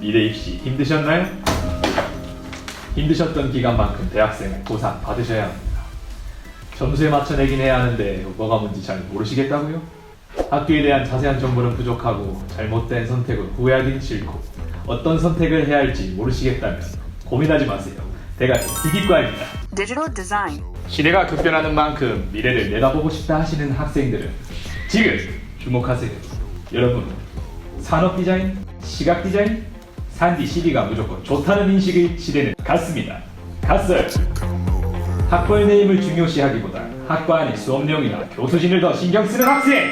미래 입시 힘드셨나요? 힘드셨던 기간만큼 대학생은 보상 받으셔야 합니다. 점수에 맞춰 내긴 해야 하는데 뭐가 뭔지 잘 모르시겠다고요? 학교에 대한 자세한 정보는 부족하고 잘못된 선택은 후회하긴 싫고 어떤 선택을 해야 할지 모르시겠다면 고민하지 마세요. 대가리 디디과입니다. Digital design. 시대가 급변하는 만큼 미래를 내다보고 싶다 하시는 학생들은 지금 주목하세요. 여러분, 산업 디자인, 시각 디자인, 산디 CD가 무조건 좋다는 인식의 시대는 갔습니다. 갔어요. 학벌 내임을 중요시하기보다 학과 안의 수업용이나 교수진을 더 신경 쓰는 학생!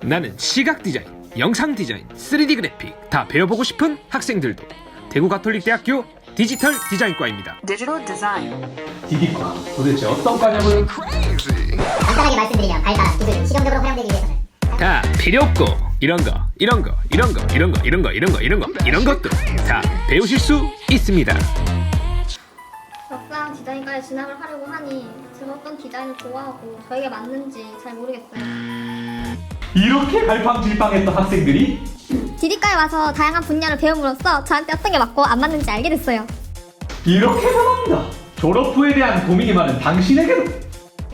나는 시각 디자인, 영상 디자인, 3D 그래픽 다 배워보고 싶은 학생들도 대구 가톨릭대학교 디지털 디자인과입니다. Digital design. 디디과 도대체 어떤 과냐고요? 간단하게 말씀드리면 발달한 기술이 실용적으로 활용되기 위해서는 다 필요 없고 이런 거, 이런 거, 이런 거, 이런 거, 이런 거, 이런 거, 이런 거, 이런 것도 다 배우실 수 있습니다. 막상 디자인과에 진학을 하려고 하니 제가 어떤 디자인을 좋아하고 저에게 맞는지 잘 모르겠어요. 이렇게 갈팡질팡했던 학생들이 디디과에 와서 다양한 분야를 배움으로써 저한테 어떤 게 맞고 안 맞는지 알게 됐어요. 이렇게 변합니다. 졸업 후에 대한 고민이 많은 당신에게도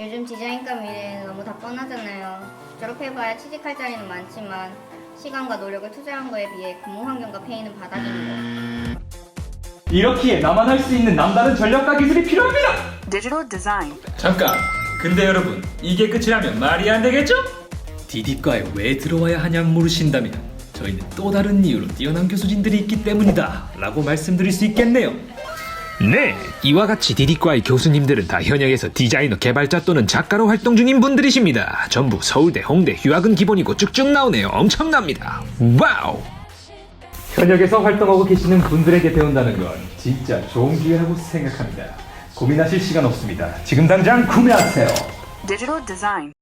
요즘 디자인과 미래는 너무 다 뻔하잖아요. 졸업해봐야 취직할 자리는 많지만 시간과 노력을 투자한 거에 비해 근무 환경과 페이는 바닥인 거. 이렇기에 나만 할 수 있는 남다른 전략과 기술이 필요합니다. Digital design. 잠깐. 근데 여러분, 이게 끝이라면 말이 안 되겠죠? 디디과에 왜 들어와야 하냐 물으신다면 저희는 또 다른 이유로 뛰어난 교수진들이 있기 때문이다 라고 말씀드릴 수 있겠네요 네, 이와 같이 디디과의 교수님들은 다 현역에서 디자이너 개발자 또는 작가로 활동 중인 분들이십니다. 전부 서울대, 홍대, 휴학은 기본이고 쭉쭉 나오네요. 엄청납니다. 와우! 현역에서 활동하고 계시는 분들에게 배운다는 건 진짜 좋은 기회라고 생각합니다. 고민하실 시간 없습니다. 지금 당장 구매하세요. Digital design.